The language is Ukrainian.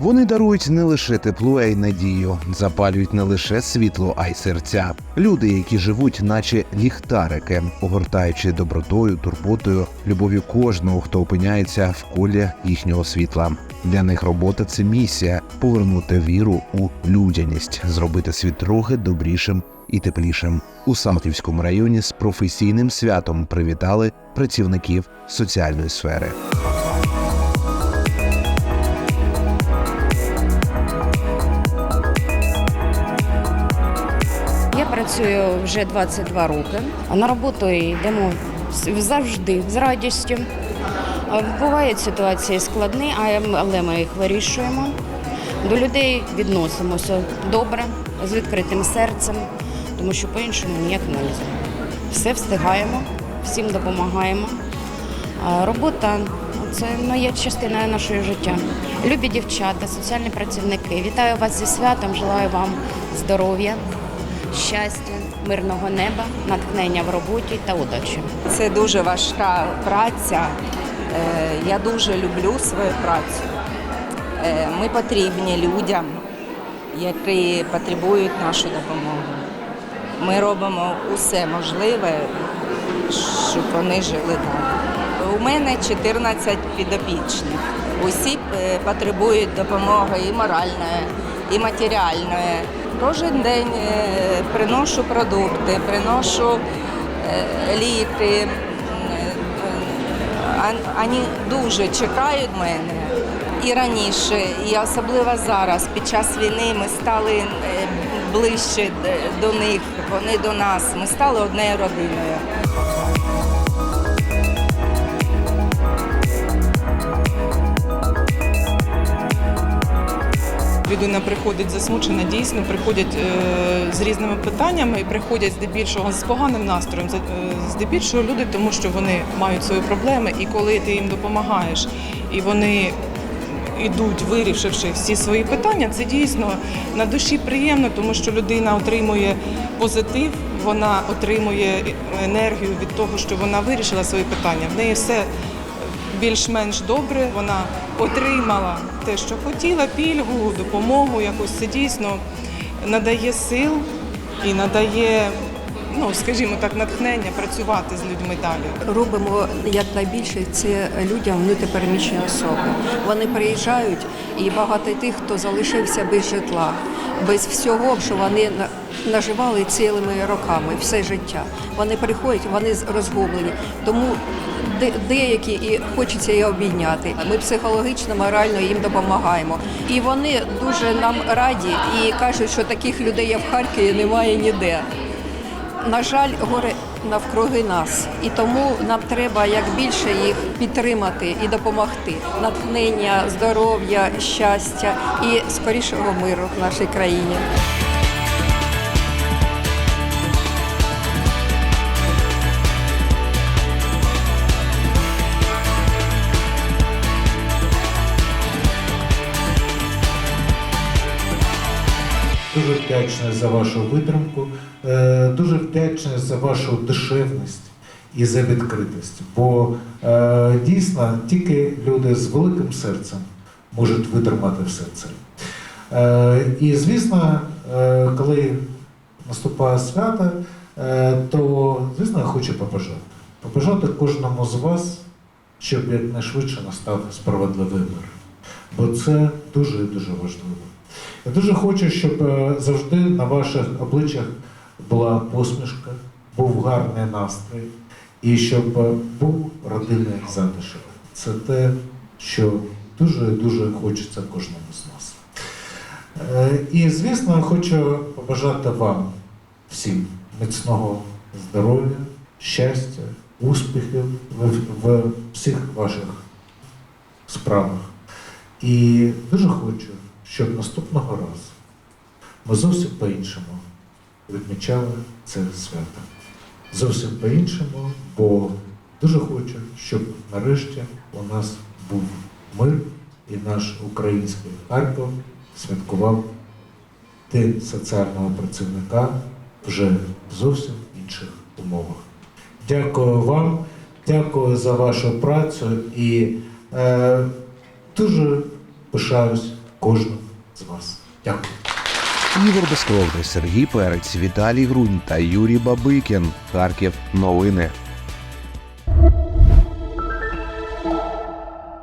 Вони дарують не лише тепло, а й надію, запалюють не лише світло, а й серця. Люди, які живуть, наче ліхтарики, огортаючи добротою, турботою, любов'ю кожного, хто опиняється в колі їхнього світла. Для них робота це місія повернути віру у людяність, зробити світ трохи добрішим і теплішим. У Салтівському районі з професійним святом привітали працівників соціальної сфери. Працюю вже 22 роки, на роботу йдемо завжди з радістю. Бувають ситуації складні, але ми їх вирішуємо. До людей відносимося добре, з відкритим серцем, тому що по-іншому ніяк не можна. Все встигаємо, всім допомагаємо. Робота це ну, є частиною нашого життя. Любі дівчата, соціальні працівники. Вітаю вас зі святом, желаю вам здоров'я, щастя, мирного неба, натхнення в роботі та удачі. Це дуже важка праця. Е, Я дуже люблю свою працю. Е, Ми потрібні людям, які потребують нашу допомогу. Ми робимо усе можливе, щоб вони жили далі. У мене 14 підопічних. Усі е, потребують допомоги і моральної, і матеріальної. Кожен день е, приношу продукти, приношу е, ліки. Е, Вони дуже чекають мене. І раніше, і особливо зараз, під час війни, ми стали е, ближче до них, вони до нас. Ми стали однією родиною. Людина приходить засмучена, дійсно приходять е, з різними питаннями і приходять здебільшого з поганим настроєм. Е, Здебільшого люди, тому що вони мають свої проблеми, і коли ти їм допомагаєш, і вони йдуть, вирішивши всі свої питання, це дійсно на душі приємно, тому що людина отримує позитив, вона отримує енергію від того, що вона вирішила свої питання. В неї все більш-менш добре. Вона отримала те, що хотіла, пільгу, допомогу. Якось це дійсно надає сил і надає, ну скажімо так, натхнення працювати з людьми далі. робимо якнайбільше це людям внутрішньопереміщені особи. Вони приїжджають, і багато тих, хто залишився без житла, без всього, що вони наживали цілими роками, все життя. Вони приходять, вони розгублені. Тому деякі і хочеться її обійняти. Ми психологічно, морально їм допомагаємо. І вони дуже нам раді і кажуть, що таких людей в Харкові немає ніде. На жаль, горе навкруги нас, і тому нам треба як більше їх підтримати і допомогти. Натхнення, здоров'я, щастя і скорішого миру в нашій країні. Вдячний за вашу витримку, е, дуже вдячний за вашу душевність і за відкритість. Бо е, дійсно тільки люди з великим серцем можуть витримати все це. Е, І звісно, коли наступає свято, то звісно я хочу побажати. Побажати кожному з вас, щоб якнайшвидше настав справедливий мир. Бо це дуже і дуже важливо. Я дуже хочу, щоб е, завжди на ваших обличчях була посмішка, був гарний настрій і щоб е, був родинний затишок. Це те, що дуже і дуже хочеться кожному з нас. Е, І, звісно, хочу побажати вам всім міцного здоров'я, щастя, успіхів в всіх ваших справах. І дуже хочу, щоб наступного разу ми зовсім по-іншому відмічали це свято. Зовсім по-іншому, бо дуже хочу, щоб нарешті у нас був мир і наш український Харків святкував День соціального працівника вже в зовсім інших умовах. Дякую вам, дякую за вашу працю і е, дуже пишаюсь кожному з вас. Дякую. Ігор Безкровний, Сергій Перець, Віталій Грунь та Юрій Бабикін. Харків. Новини.